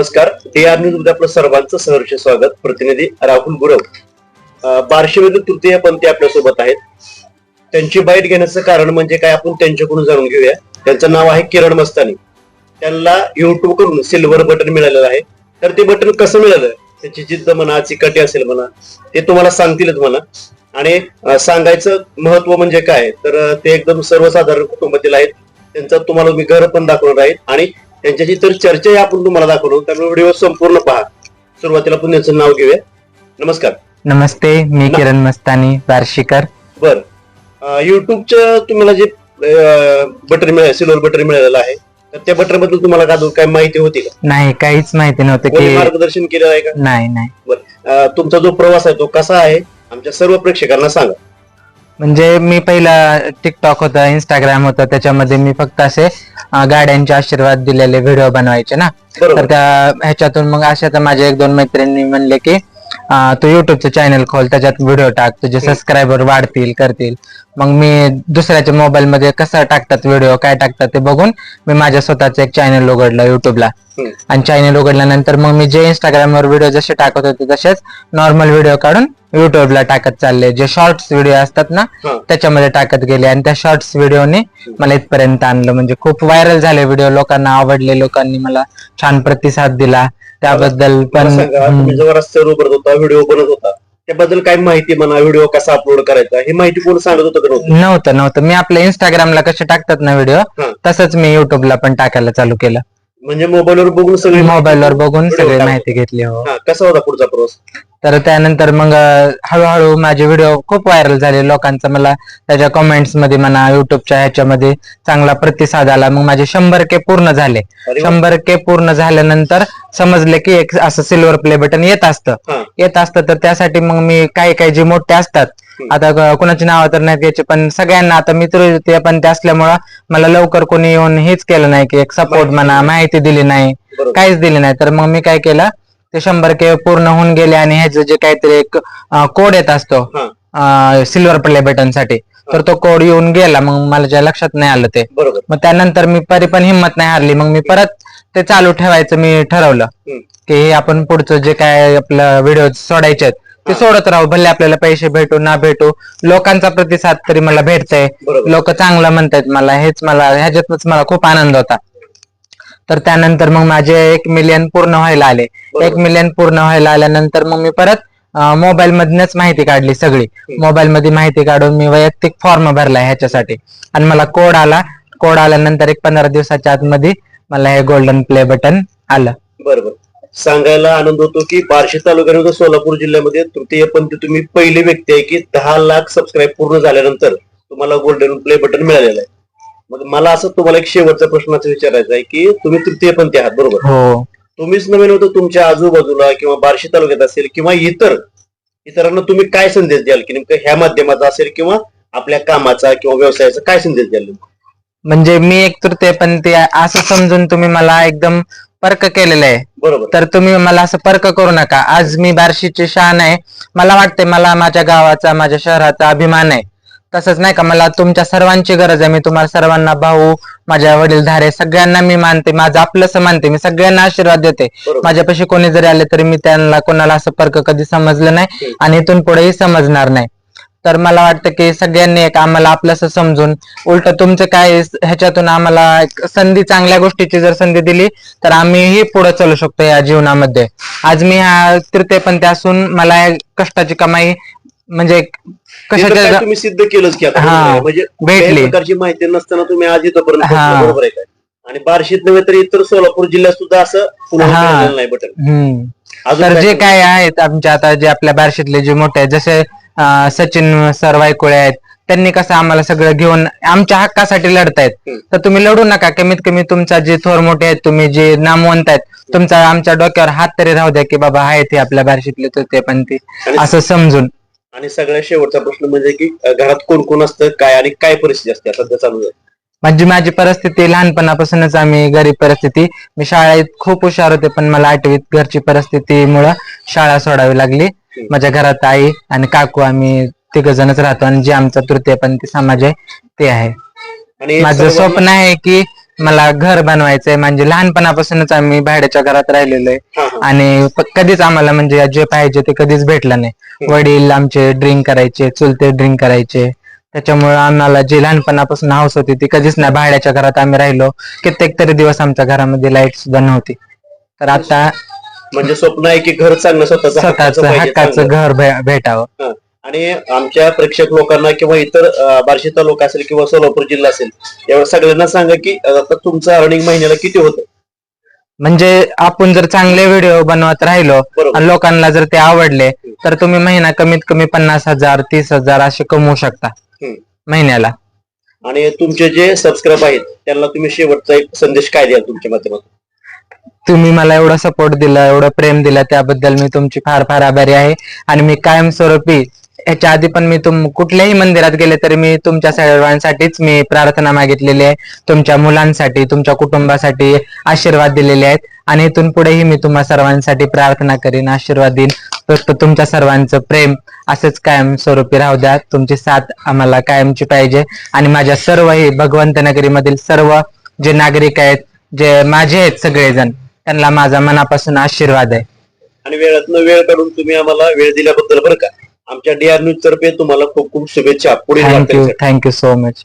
नमस्कार. D R न्यूजमध्ये आपलं सर्वांचं सहर्ष स्वागत. प्रतिनिधी राहुल गुरव. अं, तृतीय पंथी आपल्यासोबत आहेत. त्यांची बाईट घेण्याचं कारण म्हणजे काय आपण त्यांच्याकडून जाणून घेऊया. त्यांचं नाव आहे किरण मस्तानी. त्यांना युट्यूबकडून सिल्वर बटन मिळालेलं आहे. तर ते बटन कसं मिळालं? त्याची जिद्द म्हणा चिकटी असेल म्हणा ते तुम्हाला सांगतीलच म्हणा. आणि सांगायचं महत्त्व म्हणजे काय? तर ते एकदम सर्वसाधारण कुटुंबातील आहेत. त्यांचं तुम्हाला मी घर पण दाखवणार आहे. आणि त्यांच्याशी तर चर्चाही आपण तुम्हाला दाखवलो. त्यामुळे व्हिडिओ संपूर्ण पहा. सुरुवातीला आपण त्यांचं नाव घेऊया. नमस्कार. नमस्ते मी किरण मस्तानी बार्शीकर बर. युट्यूबचं तुम्हाला जे बटन मिळालं सिल्वर बटन मिळालेलं आहे तर त्या बटनबद्दल तुम्हाला का काय माहिती होती का? नाही काहीच माहिती नव्हतं कोणी की मार्गदर्शन केलेलं आहे का? नाही नाही. बरं. अं, तुमचा जो प्रवास आहे तो कसा आहे? आमच्या सर्व प्रेक्षकांना सांगा. म्हणजे मी पहिला टिकटॉक होता इंस्टाग्राम होता त्याच्यामध्ये मी फक्त असे अं, गाड्यांचे आशीर्वाद दिलेले व्हिडिओ बनवायचे ना. तर त्या ह्याच्यातून मग अशा तर माझ्या एक दोन मैत्रिणी म्हणले की अं, तू युट्यूबचं चॅनल खोल त्याच्यात व्हिडिओ टाक तुझे सबस्क्रायबर वाढतील करतील. मग मी दुसऱ्याच्या मोबाईल मध्ये कसं टाकतात व्हिडिओ काय टाकतात ते बघून मी माझ्या स्वतःचं एक चॅनल उघडलं युट्यूबला हम्म. आणि चॅनल उघडल्यानंतर मग मी जे इंस्टाग्रामवर व्हिडिओ जसे टाकत होते तसेच नॉर्मल व्हिडिओ काढून युट्यूबला टाकत चालले. जे शॉर्ट्स व्हिडिओ असतात ना हा. त्याच्यामध्ये टाकत गेले. आणि त्या शॉर्ट्स व्हिडिओने मला इथपर्यंत आणलं. म्हणजे खूप व्हायरल झाले व्हिडिओ लोकांना आवडले लोकांनी मला छान प्रतिसाद दिला. त्याबद्दल पण सांगा. तुम्ही जेव्हा रस्त्यावर उभरत होता व्हिडिओ बनत होता त्याबद्दल काय माहिती म्हणा व्हिडिओ कसा अपलोड करायचा ही माहिती कोण सांगत होतं का नव्हतं? नव्हतं नव्हतं. मी आपल्या इंस्टाग्रामला कसे टाकतात ना व्हिडिओ हा. तसंच मी युट्यूबला पण टाकायला चालू केलं. म्हणजे मोबाईलवर बघून सगळी मोबाईलवर बघून सगळी माहिती घेतली हो. हा कसा होता पुढचा प्रवास तर त्यानंतर मग हळूहळू माझे व्हिडिओ खूप व्हायरल झाले लोकांचा मला त्याच्या कमेंट्समध्ये म्हणा युट्यूबच्या ह्याच्यामध्ये चांगला प्रतिसाद आला मग माझे शंभर के पूर्ण झाले. शंभर के पूर्ण झाल्यानंतर समजले की एक असं सिल्वर प्ले बटन येत असतं. येत असतं तर त्यासाठी मग मी काही काही जे मोठे असतात. आता कोणाची नावं तर नाही घ्यायची पण सगळ्यांना आता मित्र ते पण ते असल्यामुळं मला लवकर कोणी येऊन हेच केलं नाही की एक सपोर्ट म्हणा. माहिती दिली नाही काहीच दिली नाही तर मग मी काय केलं ते शंभर के पूर्ण होऊन गेले आणि ह्याचं जे काहीतरी एक कोड येत असतो सिल्वर प्ले बटनसाठी तर तो कोड येऊन गेला मग मला ज्या लक्षात नाही आलं ते. बरोबर. मग त्यानंतर मी परी पण हिंमत नाही हारली मग मी परत ते चालू ठेवायचं मी ठरवलं. की हे आपण पुढचं जे काय आपलं व्हिडिओ सोडायचे आहेत ते. सोडत राहू भले आपल्याला पैसे भेटू ना भेटू लोकांचा प्रतिसाद तरी मला भेटतंय. लोक चांगलं म्हणतायत मला हेच मला ह्याच्यातच मला खूप आनंद होता. तर त्यानंतर मग माझे एक मिलियन पूर्ण व्हायला आले. एक मिलियन पूर्ण व्हायला आल्यानंतर मग मी परत मोबाईल मधनच माहिती काढली सगळी. मोबाईल मध्ये माहिती काढून मी वैयक्तिक फॉर्म भरला ह्याच्यासाठी. आणि मला कोड आला. कोड आल्यानंतर एक पंधरा दिवसाच्या आतमध्ये मला हे गोल्डन प्ले बटन आलं. बरोबर. सांगायला आनंद होतो की बार्शी तालुक्यानंतर सोलापूर जिल्ह्यामध्ये तृतीय पंथी तुम्ही पहिली व्यक्ती आहे की दहा लाख सबस्क्राईब पूर्ण झाल्यानंतर तुम्हाला गोल्डन प्ले बटन मिळालेलं आहे. मग मला असं तुम्हाला एक शेवटचा प्रश्नाचं विचारायचा आहे की तुम्ही तृतीय पंथी आहात बरोबर? हो. तुम्हीच नव्हे नव्हतं तुमच्या आजूबाजूला किंवा बार्शी तालुक्यात असेल किंवा इतर इतरांना तुम्ही काय संदेश द्याल की नेमकं ह्या माध्यमाचा असेल किंवा आपल्या कामाचा किंवा व्यवसायाचा काय संदेश द्याल नेमकं? म्हणजे मी एक तृतीय पण ते असं समजून तुम्ही मला एकदम पर्क केलेलं आहे. बरोबर. तर तुम्ही मला असं पर्क करू नका. आज मी बार्शीची शान आहे. मला वाटते मला माझ्या गावाचा माझ्या शहराचा अभिमान आहे. तसंच नाही का मला तुमच्या सर्वांची गरज आहे. मी तुम्हाला सर्वांना भाऊ माझ्या वडीलधारे सगळ्यांना मी मानते. माझं आपलंच मानते. मी सगळ्यांना आशीर्वाद देते. बरोबर. माझ्यापाशी कोणी जरी आले तरी मी त्यांना कोणाला असं पर्क कधी समजलं नाही. आणि इथून पुढेही समजणार नाही. तर मला वाटतं की सगळ्यांनी एक आम्हाला आपलंसं समजून उलट तुमचं काय ह्याच्यातून आम्हाला एक संधी चांगल्या गोष्टीची जर संधी दिली तर आम्हीही पुढे चालू शकतो या जीवनामध्ये. आज मी हा तृतीयपंथी असून मला या कष्टाची कमाई म्हणजे ते तर काय कशाच्या तुम्ही सिद्ध केलंच की आता हा, बरोबर आहे. म्हणजे भेटली. प्रकारची माहिती नसताना तुम्ही आज इथपर्यंत पोहोचला. बरोबर आहे काय आणि बार्शीत नव्हे तर इतर सोलापूर जिल्ह्यात सुद्धा असं हा. मिळालेलं नाही बटन हम्म अजून तर काय जे? काय आहेत आमच्या आता जे आपल्या बार्शीतले जे मोठे आहेत जसे अं, सचिन सर वायकुळे आहेत त्यांनी कसं आम्हाला सगळं घेऊन आमच्या हक्कासाठी लढतायत हम्म. तर तुम्ही लढू नका कमीत कमी तुमचा जे थोर मोठे आहेत तुम्ही जे नामवंत आहेत तुमचा आमच्या डोक्यावर हात तरी राहू द्या की बाबा आहेत हे आपल्या बार्शीतले तर ते पण ते आणि असं समजून आणि सगळ्यात शेवटचा प्रश्न म्हणजे की अ, घरात कोण कोण असतं काय आणि काय परिस्थिती असते? सध्या चालू आहे म्हणजे माझी परिस्थिती लहानपणापासूनच आम्ही गरीब परिस्थिती. मी शाळेत खूप हुशार होते पण मला आठवीत घरची परिस्थितीमुळं शाळा सोडावी लागली. माझ्या घरात आई आणि काकू आम्ही तिघ जणच राहतो आणि जे आमचा तृतीयपंथी समाज आहे ते आहे. आणि माझं सर्वांना- स्वप्न आहे की मला घर बनवायचंय. म्हणजे लहानपणापासूनच आम्ही भाड्याच्या घरात राहिलेलो आहे हा, हा. आणि प- कधीच आम्हाला म्हणजे जे पाहिजे ते कधीच भेटलं नाही. वडील आमचे ड्रिंक करायचे चुलते ड्रिंक करायचे. त्याच्यामुळे आम्हाला जी लहानपणापासून हाऊस होती ती कधीच नाही. भाड्याच्या घरात आम्ही राहिलो. कित्येक तरी दिवस आमच्या घरामध्ये लाइट सुद्धा नव्हती. तर आता म्हणजे स्वप्न आहे की घर चांगलं स्वतःचं स्वतःच हक्काचं. घर भे- भेटावं. आणि आमच्या प्रेक्षक लोकांना किंवा इतर बार्शी तालुका असेल किंवा सोलापूर जिल्हा असेल यावर सगळ्यांना सांगा की आता तुमचं अर्निंग महिन्याला किती होतं? म्हणजे आपण जर चांगले व्हिडिओ बनवत राहिलो. आणि लोकांना जर ते आवडले तर तुम्ही महिना कमीत कमी पन्नास हजार तीस हजार असे कमवू शकता. महिन्याला. आणि तुमचे जे सबस्क्राईब आहेत त्यांना तुम्ही शेवटचा एक संदेश काय द्याल तुमच्या माध्यमातून? तुम्ही मला एवढा सपोर्ट दिला एवढं प्रेम दिलं त्याबद्दल मी तुमची फार फार आभारी आहे. आणि मी कायमस्वरूपी याच्या आधी पण मी तुम कुठल्याही मंदिरात गेले तरी मी तुमच्या सर्वांसाठीच मी प्रार्थना मागितलेली आहे. तुमच्या मुलांसाठी तुमच्या कुटुंबासाठी आशीर्वाद दिलेले आहेत. आणि इथून पुढेही मी तुम्हा सर्वांसाठी प्रार्थना करीन आशीर्वाद देईन. फक्त तुमच्या सर्वांचं प्रेम असंच कायमस्वरूपी राहू द्या. तुमची साथ आम्हाला कायमची पाहिजे. आणि माझ्या सर्व ही भगवंत नगरीमधील सर्व जे नागरिक आहेत जे माझे आहेत सगळेजण त्यांना माझा मनापासून आशीर्वाद आहे. आणि वेळातनं वेळ काढून तुम्ही आम्हाला वेळ दिल्याबद्दल बरं का? आमच्या डीआर न्यूज तर्फे तुम्हाला खूप खूप शुभेच्छा पुढील थँक्यू. Thank you so much